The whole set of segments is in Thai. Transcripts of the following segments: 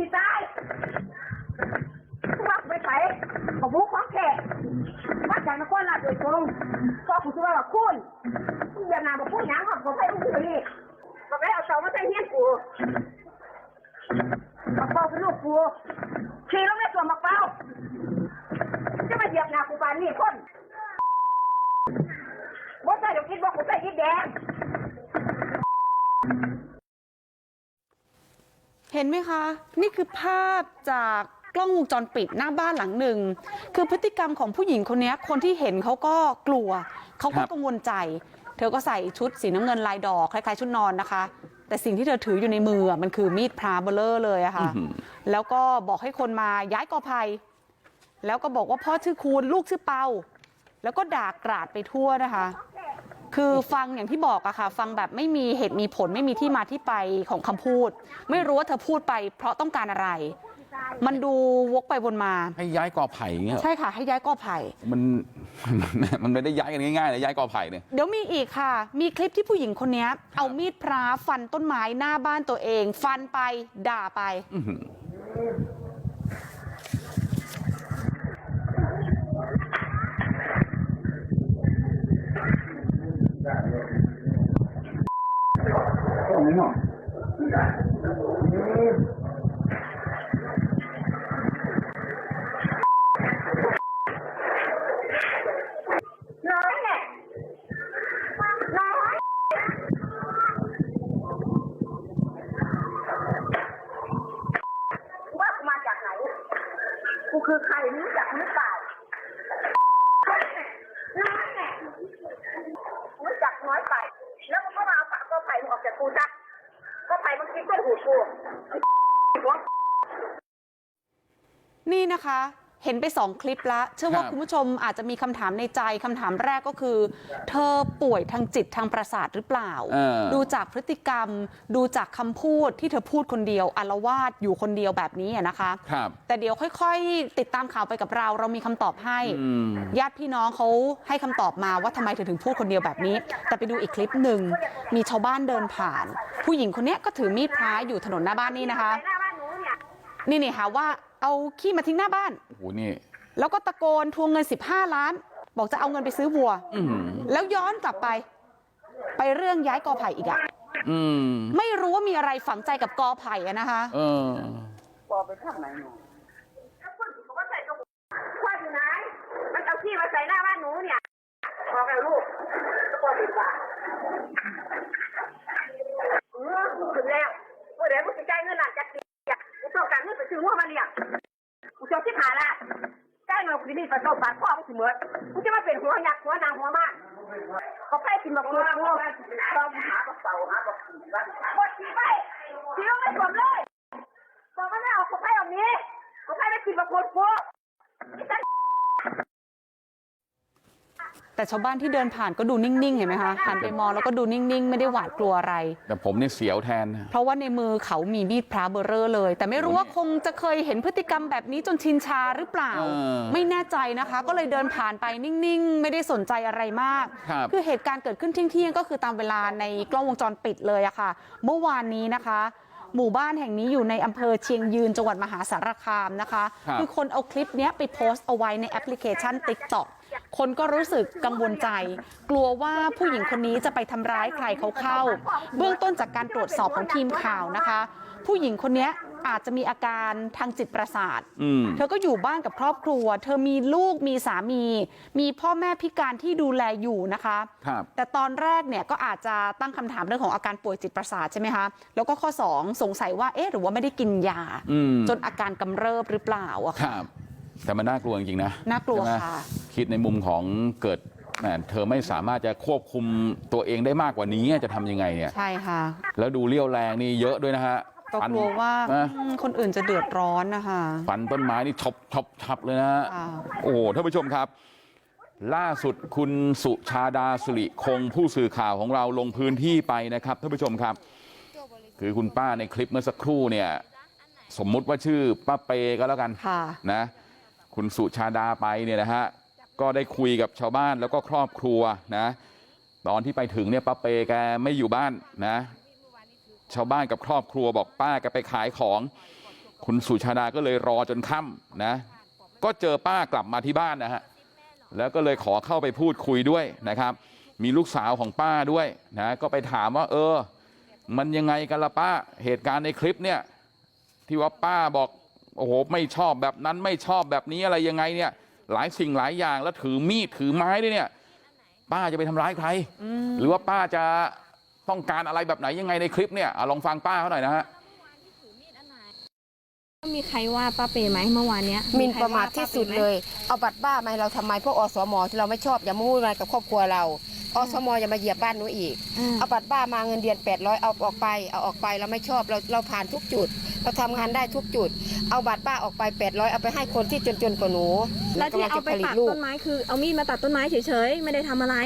ที่ตายกูว่ากูไปขอบุกของแขกมาจากนครราชโดยตรงก็กูจะว่าว่าคุณมึงอย่านาบอกพูดหยังของกูไปตรงนี้ก็ไปเอาเสามาใส่เฮียนกูมาเป่าเป็นลูกกูขี่ลงในสวนมะเป่าจะมาเหยียบหน้ากูปานนี่คนบ่ใส่เดี๋ยวคิดว่ากูใส่ยิดแดง เห็นไหมคะนี่คือภาพจากกล้องวงจรปิดหน้าบ้านหลังหนึ่งคือพฤติกรรมของผู้หญิงคนนี้คนที่เห็นเขาก็กลัวเขาก็ครับกังวลใจเธอก็ใส่ชุดสีน้ำเงินลายดอกคล้ายๆชุดนอนนะคะแต่สิ่งที่เธอถืออยู่ในมืออะมันคือมีดพระเบลเลอร์เลยอะค่ะแล้วก็บอกให้คนมาย้ายกอภัยแล้วก็บอกว่าพ่อชื่อคูณลูกชื่อเปาแล้วก็ด่ากราดไปทั่วนะคะ คือฟังอย่างที่บอกอะค่ะฟังแบบไม่มีเหตุมีผลไม่มีที่มาที่ไปของคำพูดไม่รู้ว่าเธอพูดไปเพราะต้องการอะไร มันดูวกไปวนมาให้ย้ายกอไผ่อย่างเงี้ยเหรอใช่ค่ะ ให้ย้ายกอไผ่มันมันไม่ได้ย้ายกันง่ายๆเลยย้ายกอไผ่เนี่ยเดี๋ยวมีอีกค่ะ มีคลิปที่ผู้หญิงคนนี้เอามีดพระฟันต้นไม้หน้าบ้านตัวเอง ฟันไปด่าไป นี่นะคะเห็นไปสองคลิปละเชื่อว่าครับคุณผู้ชมอาจจะมีคำถามในใจคำถามแรกก็คือ เธอป่วยทางจิตทางประสาทหรือเปล่าเออดูจากพฤติกรรม ดูจากคำพูดที่เธอพูดคนเดียวอารวาสอยู่คนเดียวแบบนี้อะนะคะครับแต่เดี๋ยวค่อยๆ ติดตามข่าวไปกับเรา เรามีคำตอบให้อืมญาติพี่น้องเขาให้คำตอบมาว่าทำไมเธอถึงพูดคนเดียวแบบนี้ แต่ไปดูอีกคลิปหนึ่งมีชาวบ้านเดินผ่าน ผู้หญิงคนเนี้ยก็ถือมีดพระอยู่ถนนหน้าบ้านนี่นะคะไปหน้าบ้านหนูเนี่ยนี่นี่หาว่า เอาขี้มาทิ้งหน้าบ้านโอ้โหนี่แล้วก็ตะโกนทวงเงิน15ล้านบอกจะเอาเงินไปซื้อวัวอื้อหือแล้วย้อนกลับไปไปเรื่องย้ายกอไผ่อีกอะอืมไม่รู้ว่ามีอะไรฝังใจกับกอไผ่อะนะคะเออแล้วคนที่เขาก็ใส่ตรงว่าอยู่ไหนมันเอาขี้มาใส่หน้าบ้านหนูเนี่ยบอกแล้วลูกตะโกนดีกว่าเออถึงแล้วเมื่อเดี๋ยวกูจะจ่ายเงินหลานจัดปีอะ กูต้องการเงินไปซื้อหัวมาเลี้ยงกูจะที่หาละได้เงินกูจะมีประสบการณ์พ่อกูเสมอกูจะมาเป็นหัวยักหัวนางหัวมากเขาไปกินบักกูกูเราหากระเป๋าหากระปุกหมดที่ไปที่เราไม่สวมเลยบอกว่าไม่เอาเขาไปแบบนี้เขาไปได้กินบะโคนกู แต่ชาวบ้านที่เดินผ่านก็ดูนิ่งๆเห็นไหมคะหันไปมองแล้วก็ดูนิ่งๆไม่ได้หวาดกลัวอะไรแต่ผมนี่เสียวแทนนะเพราะว่าในมือเขามีมีดพระเบอร์เรอร์เลย แต่ไม่รู้ว่าคงจะเคยเห็นพฤติกรรมแบบนี้จนชินชาหรือเปล่าเออไม่แน่ใจนะคะ ก็เลยเดินผ่านไปนิ่งๆ ไม่ได้สนใจอะไรมากครับอเหตุการณ์เกิดขึ้นเที่ยงๆก็คือตามเวลาในกล้องวงจรปิดเลยอะค่ะ เมื่อวานนี้นะคะหมู่บ้านแห่งนี้อยู่ในอำเภอเชียงยืนจังหวัดมหาสารคามนะคะครับอคนเอาคลิปเนี้ยไปโพสต์เอาไว้ในแอปพลิเคชัน TikTok คนก็รู้สึกกังวลใจ กลัวว่าผู้หญิงคนนี้จะไปทำร้ายใครเขาเข้า เบื้องต้นจากการตรวจสอบของทีมข่าวนะคะ ผู้หญิงคนเนี้ยอาจจะมีอาการทางจิตประสาทอืมเธอก็อยู่บ้านกับครอบครัว เธอมีลูกมีสามี มีพ่อแม่พิการที่ดูแลอยู่นะคะครับแต่ตอนแรกเนี่ยก็อาจจะตั้งคำถามเรื่องของอาการป่วยจิตประสาทใช่ไหมคะ แล้วก็ข้อ 2 สงสัยว่าเอ๊ะหรือว่าไม่ได้กินยาอืมจนอาการกำเริบหรือเปล่าอะคค่ะรับ แต่มันน่ากลัวจริงๆนะน่ากลัวใช่ไหมค่ะคิดในมุมของเกิดแหมเธอไม่สามารถจะควบคุมตัวเองได้มากกว่านี้จะทำยังไงเนี่ยใช่ค่ะแล้วดูเลี้ยวแรงนี่เยอะด้วยนะฮะก็ฟันกลัวว่านะอืมคนอื่นจะเดือดร้อนนะคะฟันต้นไม้นี่ชบชบชับเลยนะฮะค่ะโอ้โหท่านผู้ชมครับ ล่าสุดคุณสุชาดาสุริคงผู้สื่อข่าวของเราลงพื้นที่ไปนะครับท่านผู้ชมครับ คือคุณป้าในคลิปเมื่อสักครู่เนี่ย สมมุติว่าชื่อป้าเปก็แล้วกันค่ะนะ คุณสุชาดาไปเนี่ยนะฮะก็ได้คุยกับชาวบ้านแล้วก็ครอบครัวนะตอนที่ไปถึงเนี่ยป้าเปแกไม่อยู่บ้านนะชาวบ้านกับครอบครัวบอกป้าแกไปขายของคุณสุชาดาก็เลยรอจนค่ำนะก็เจอป้ากลับมาที่บ้านนะฮะแล้วก็เลยขอเข้าไปพูดคุยด้วยนะครับ มีลูกสาวของป้าด้วยนะก็ไปถามว่าเออ มันยังไงกันละป้าเหตุการณ์ในคลิปเนี่ยที่ว่าป้าบอก โอ้โหไม่ชอบแบบนั้นไม่ชอบแบบนี้อะไรยังไงเนี่ยหลายสิ่งหลายอย่างแล้วถือมีดถือไม้ด้วยเนี่ยป้าจะไปทำร้ายใครหรือว่าป้าจะต้องการอะไรแบบไหนยังไงในคลิปเนี่ยเอาลองฟังป้าเขาหน่อยนะฮะมีใครว่าป้าเปไหมเมื่อวานเนี้ยหมินใคประมาทว่ที่ป้สุดปไหมเลยเอาบัตรบ้ามาให้เราทำไมพวกอสมที่เราไม่ชอบอย่ามาวุ่นวายกับครอบครัวเราอสมอย่ามาเหยียบบ้านหนูอีกอ่าเอาบัตรบ้ามาเงินเดือน800เอาออกไปเอาออกไปเราไม่ชอบเราเราผ่านทุกจุด เราทำงานได้ทุกจุด เอาบัตรบ้าออกไป 800 เอาไปให้คนที่จนๆกว่าหนูแล้วที่กำลังเอาจะไปผลิตตัดลูกต้นไม้คือเอามีดมาตัดต้นไม้เฉยๆ ไม่ได้ทำอะไร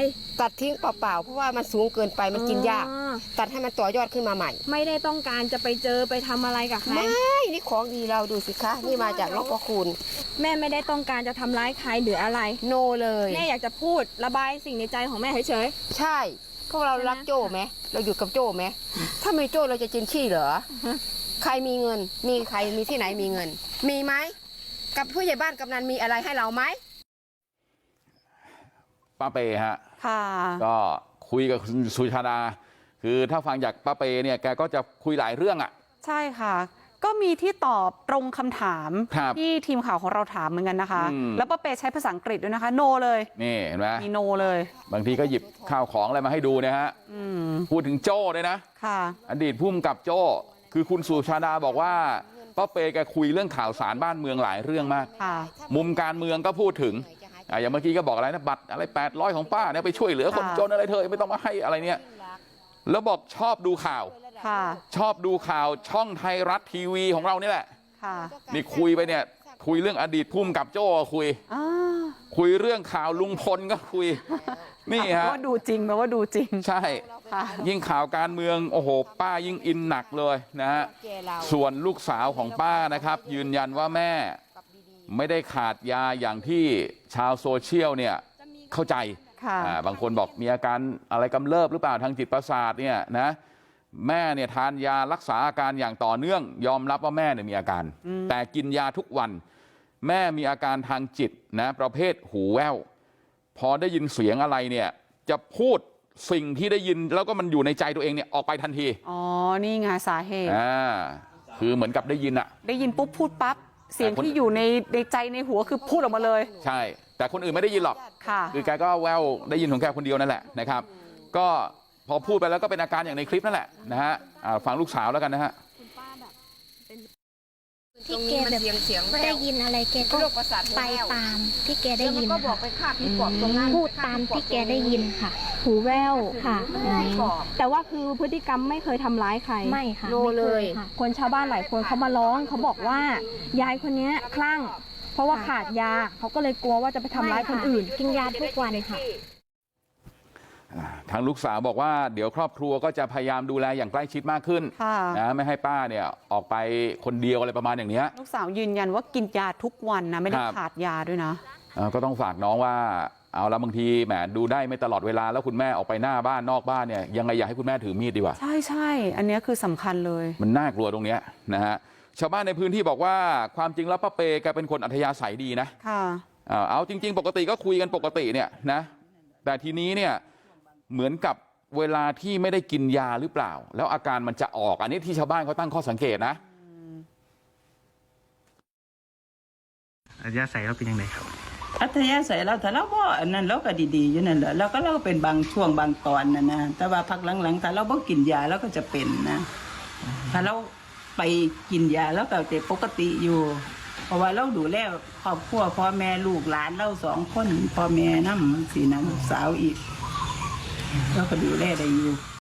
ตัดทิ้งเปล่าๆ เพราะว่ามันสูงเกินไปมันกินยาก อ๋อตัดให้มันต่อยอดขึ้นมาใหม่ ไม่ได้ต้องการจะไปเจอไปทำอะไรกับใคร ไม่ นี่ของดีเราดูสิคะ นี่มาจากหลวงพ่อคูณแม่ไม่ได้ต้องการจะทำร้ายใครหรืออะไร โนเลย แม่อยากจะพูดระบายสิ่งในใจของแม่เฉย ใช่พวกเราใช่ไหมรักโจ้ไหมเราอยู่กับโจ้ไหมถ้าไม่โจ้เราจะจินขี้เหรอ ใครมีเงิน มีใครมีที่ไหนมีเงิน มีไหมกับผู้ใหญ่บ้านกำนันมีอะไรให้เราไหมป้าเปฮะค่ะ ก็คุยกับคุณสุชาดา คือถ้าฟังจากป้าเปเนี่ยแกก็จะคุยหลายเรื่องอะ ใช่ค่ะ ก็มีที่ตอบตรงคำถามครับที่ทีมข่าวของเราถามเหมือนกันนะคะอืมแล้วป้าเปใช้ภาษาอังกฤษด้วยนะคะ โนเลยนี่เห็นไหมมีโนเลย บางทีก็หยิบข้าวของอะไรมาให้ดูนะฮะอืมพูดถึงโจ้ด้วยนะค่ะ อดีตผู้กำกับโจ้ คือคุณสุชาดาบอกว่าป้าเปแกคุยเรื่องข่าวสารบ้านเมืองหลายเรื่องมากค่ะมุมการเมืองก็พูดถึงอะอย่างเมื่อกี้ก็บอกอะไรนะบัตรอะไร800ของป้าเนี่ยไปช่วยเหลือคนค่ะจนอะไรเธอไม่ต้องมาให้อะไรเนี่ยแล้วบอกชอบดูข่าวค่ะชอบดูข่าวช่องไทยรัฐทีวีของเรานี่แหละค่ะนี่คุยไปเนี่ยคุยเรื่องอดีตพุ่มกับโจ้ก็คุยอ่าคุยเรื่องข่าวลุงพลก็คุย นี่ฮะว่าดูจริงแปลว่าดูจริง ใช่ค่ะยิ่งข่าวการเมืองโอ้โห ป้ายิ่งอินหนักเลยนะฮะส่วนลูกสาวของป้านะครับ ยืนยันว่าแม่ไม่ได้ขาดยาอย่างที่ชาวโซเชียลเนี่ยเข้าใจค่ะอ่าบางคนบอกมีอาการอะไรกำเริบหรือเปล่าทางจิตประสาทเนี่ยนะแม่เนี่ยทานยารักษาอาการอย่างต่อเนื่อง ยอมรับว่าแม่เนี่ยมีอาการ แต่กินยาทุกวัน แม่มีอาการทางจิตนะประเภทหูแว่ว พอได้ยินเสียงอะไรเนี่ยจะพูดสิ่งที่ได้ยินแล้วก็มันอยู่ในใจตัวเองเนี่ยออกไปทันทีอ๋อนี่ไงสาเหตุอ่าคือเหมือนกับได้ยินอะได้ยินปุ๊บพูดปั๊บเสียงแต่คนที่อยู่ในในใจในหัวคือพูดออกมาเลยใช่แต่คนอื่นไม่ได้ยินหรอกค่ะคือแกก็แววได้ยินของแกคนเดียวนั่นแหละนะครับก็พอพูดไปแล้วก็เป็นอาการอย่างในคลิปนั่นแหละนะฮะอ่าฟังลูกสาวแล้วกันนะฮะ ที่แกแบบเสียงเสียงแวได้วยินอะไรแกก็โรคประสาทหูไปแว่วตามที่แกได้แล้วมันยินก็บอกค่ะไปฆ่าผีปอบตรงนั้นพูดตามที่แกได้ยินค่ะๆหูแว่วค่ะผีปอบแต่ว่าคือพฤติกรรมไม่เคยทำร้ายใครไม่ค่ะโนไม่เลเคยยค่ะคนชาวบ้านหลายคนเขามาร้องเขาบอกว่ายายคนเนี้ยคลั่ง เพราะว่าขาดยาเขาก็เลยกลัวว่าจะไปทำร้ายคนอื่น กินยาทุกวันค่ะ ทางลูกสาวบอกว่าเดี๋ยวครอบครัวก็จะพยายามดูแลอย่างใกล้ชิดมากขึ้นค่ะนะไม่ให้ป้าเนี่ยออกไปคนเดียวอะไรประมาณอย่างเนี้ยลูกสาวยืนยันว่ากินยาทุกวันนะไม่ได้ครับขาดยาด้วยนะเอ่อก็ต้องฝากน้องว่าเอาละบางทีแหมดูได้ไม่ตลอดเวลาแล้วคุณแม่ออกไปหน้าบ้านนอกบ้านเนี่ยยังไงอยากให้คุณแม่ถือมีดดีกว่าใช่ใช่อันเนี้ยคือสำคัญเลยมันน่ากลัวตรงเนี้ยนะฮะชาวบ้านในพื้นที่บอกว่าความจริงแล้วป้าเปแกเป็นคนอัธยาศัยดีนะค่ะอ่าเอาจริง ๆ ปกติก็คุยกันปกติเนี่ยนะแต่ทีนี้เนี่ย เหมือนกับเวลาที่ไม่ได้กินยาหรือเปล่าแล้วอาการมันจะออกอันนี้ที่ชาวบ้านเขาตั้งข้อสังเกตนะอัธยาศัยเราเป็นยังไงครับอัธยาศัยเราถ้าเราบ่อันนั้นเราก็ดีๆอยู่นั่นแหละเราก็เราก็เป็นบางช่วงบางตอนนะนะแต่ว่าพักหลังๆถ้าเราบ่กินยาเราก็จะเป็นนะถ้าเราไปกินยาแล้วก็จะปกติอยู่ เพราะว่าเราดูแลครอบครัวพ่อแม่ลูกหลานเราสองคนพ่อแม่นำสีนะลูกสาวอีก เราก็ดูแลได้อยู่